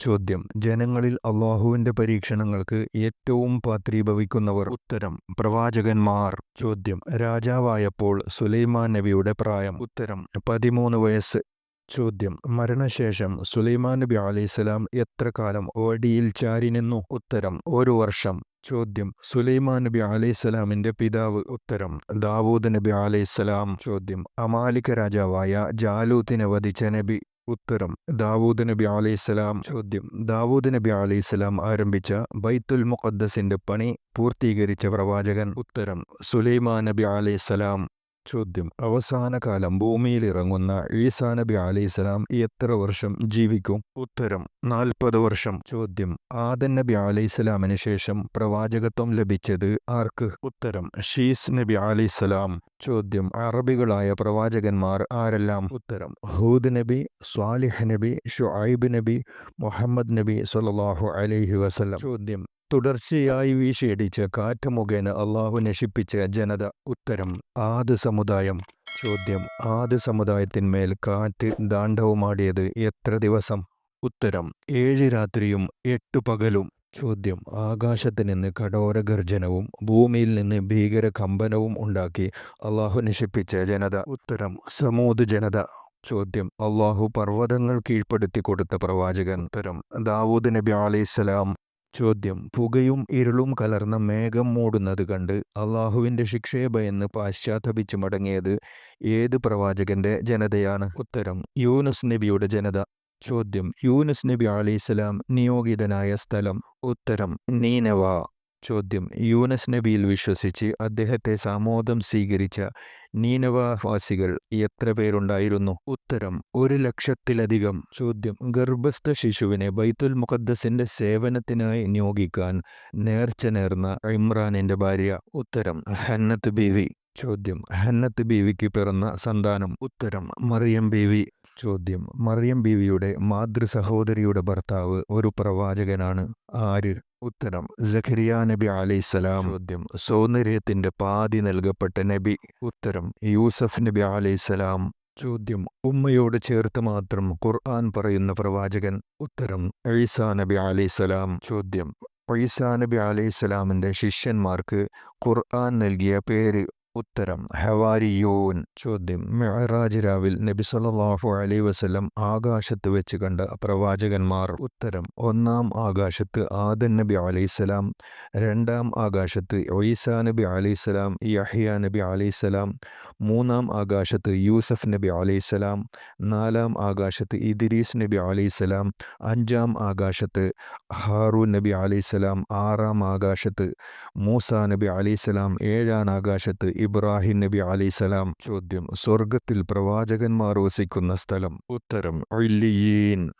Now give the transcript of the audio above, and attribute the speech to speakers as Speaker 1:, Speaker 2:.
Speaker 1: ചോദ്യം. ജനങ്ങളിൽ അള്ളാഹുവിന്റെ പരീക്ഷണങ്ങൾക്ക് ഏറ്റവും പാത്രീഭവിക്കുന്നവർ ഉത്തരം. പ്രവാചകന്മാർ. ചോദ്യം. രാജാവായപ്പോൾ സുലൈമാൻ നബിയുടെ പ്രായം. ഉത്തരം. പതിമൂന്ന് വയസ്സ്. ചോദ്യം. മരണശേഷം സുലൈമാൻ നബി അലൈഹിസ്സലാം എത്ര കാലം ഓടിയിൽ ചാരി നിന്നു? ഉത്തരം. ഒരു വർഷം. ചോദ്യം. സുലൈമാൻ നബി അലൈഹിസ്സലാമിന്റെ പിതാവ്. ഉത്തരം. ദാവൂദ് നബി അലൈഹിസ്സലാം ചോദ്യം. അമാലിക രാജാവായ ജാലൂത്തിനെ വധിച്ച നബി. ഉത്തരം. ദാവൂദ് നബി അലൈഹിസ്സലാം ചോദ്യം. ദാവൂദ് നബി അലൈഹിസ്സലാം ആരംഭിച്ച ബൈത്തുൽ മുഖദ്ദസിന്റെ പണി പൂർത്തീകരിച്ച പ്രവാചകൻ. ഉത്തരം. സുലൈമാ നബി അലൈഹിസ്സലാം ചോദ്യം. അവസാന കാലം ഭൂമിയിൽ ഇറങ്ങുന്ന ഈസാ നബി അലൈഹിസ്സലാം എത്ര വർഷം ജീവിക്കും? ഉത്തരം നാൽപ്പത് വർഷം. ചോദ്യം ആദൻ നബി അലൈഹിസ്സലാമിന് ശേഷം പ്രവാചകത്വം ലഭിച്ചത് ആർക്ക്? ഉത്തരം ഷീസ് നബി അലൈഹിസ്സലാം. ചോദ്യം അറബികളായ പ്രവാചകന്മാർ ആരെല്ലാം? ഉത്തരം ഹൂദ് നബി സ്വാലിഹ് നബി ഷുഐബ് നബി മുഹമ്മദ് നബി സല്ലല്ലാഹു അലൈഹി വസല്ലം. ചോദ്യം തുടർച്ചയായി വീശിയടിച്ച കാറ്റ് മുഖേന അള്ളാഹു നശിപ്പിച്ച ജനത ഉത്തരം ആദ് സമുദായം. ചോദ്യം ആദ് സമുദായത്തിന്മേൽ കാറ്റ് ദാണ്ഡവുമാടിയത് എത്ര ദിവസം? ഉത്തരം ഏഴ് രാത്രിയും എട്ടു പകലും. ചോദ്യം ആകാശത്ത് നിന്ന് കഠോര ഗർജനവും ഭൂമിയിൽ നിന്ന് ഭീകര കമ്പനവും ഉണ്ടാക്കി അള്ളാഹു നശിപ്പിച്ച ജനത. ഉത്തരം സമൂത് ജനത. ചോദ്യം അള്ളാഹു പർവതങ്ങൾ കീഴ്പ്പെടുത്തി കൊടുത്ത പ്രവാചകൻ. ഉത്തരം ദാവൂദ് നബി അലൈഹിസ്സലാം ചോദ്യം. പുകയും ഇരുളും കലർന്ന മേഘം മൂടുന്നത് കണ്ട് അള്ളാഹുവിന്റെ ശിക്ഷയെ ഭയന്ന് പാശ്ചാത്തപിച്ച് മടങ്ങിയത് ഏത് പ്രവാചകന്റെ ജനതയാണ്? ഉത്തരം യൂനുസ് നബിയുടെ ജനത. ചോദ്യം യൂനുസ് നബി അലൈഹിസ്സലാം നിയോഗിതനായ സ്ഥലം. ഉത്തരം നീനവ. ചോദ്യം. യൂനസ് നബിയിൽ വിശ്വസിച്ച് അദ്ദേഹത്തെ സാമോദം സ്വീകരിച്ച നീനവാസികൾ എത്ര പേരുണ്ടായിരുന്നു? ഉത്തരം ഒരു ലക്ഷത്തിലധികം. ചോദ്യം ഗർഭസ്ഥ ശിശുവിനെ ബൈത്തുൽ മുഖദ്ദസിന്റെ സേവനത്തിനായി നിയോഗിക്കാൻ നേർച്ച നേർന്ന ഇമ്രാനിന്റെ ഭാര്യ. ഉത്തരം ഹന്നത്ത് ബീവി. ചോദ്യം ഹന്നത്ത് ബീവിക്ക് പിറന്ന സന്താനം. ഉത്തരം മറിയം ബീവി. ചോദ്യം മറിയം ബീവിയുടെ മാതൃ സഹോദരിയുടെ ഭർത്താവ് ഒരു പ്രവാചകനാണ്. ആര്? ഉത്തരം ജഖരിയ നബി അലൈസലാം ചോദ്യം. സൗന്ദര്യത്തിന്റെ പാതി നൽകപ്പെട്ട നബി. ഉത്തരം യൂസഫ് നബി അലൈസലാം ചോദ്യം ഉമ്മയോട് ചേർത്ത് മാത്രം ഖുർആൻ പറയുന്ന പ്രവാചകൻ. ഉത്തരം ഈസാ നബി അലൈസലാം ചോദ്യം ഈസാ നബി അലൈഹിസ്സലാമിന്റെ ശിഷ്യന്മാർക്ക് ഖുർആൻ നൽകിയ പേര് ഉത്തരം ഹവാരിയോൻ ചോദ്യം. മെഹറാജ് രാവിൽ നബി സല്ലാഹു അലൈഹി വസ്ലം ആകാശത്ത് വെച്ച് കണ്ട പ്രവാചകന്മാർ ഉത്തരം ഒന്നാം ആകാശത്ത് ആദൻ നബി അലൈസലാം രണ്ടാം ആകാശത്ത് ഒയ്സാ നബി അലൈസലാം യഹിയ നബി അലൈസലാം മൂന്നാം ആകാശത്ത് യൂസഫ് നബി അലൈസലാം നാലാം ആകാശത്ത് ഇദ്രീസ് നബി അലൈസലാം അഞ്ചാം ആകാശത്ത് ഹാറൂൻ നബി അലൈസലാം ആറാം ആകാശത്ത് മൂസ നബി അലൈസലാം ഏഴാം ആകാശത്ത് ഇബ്രാഹിം നബി അലിസലാം ചോദ്യം. സ്വർഗത്തിൽ പ്രവാചകന്മാർ വസിക്കുന്ന സ്ഥലം. ഉത്തരം ഒല്ലിയീൻ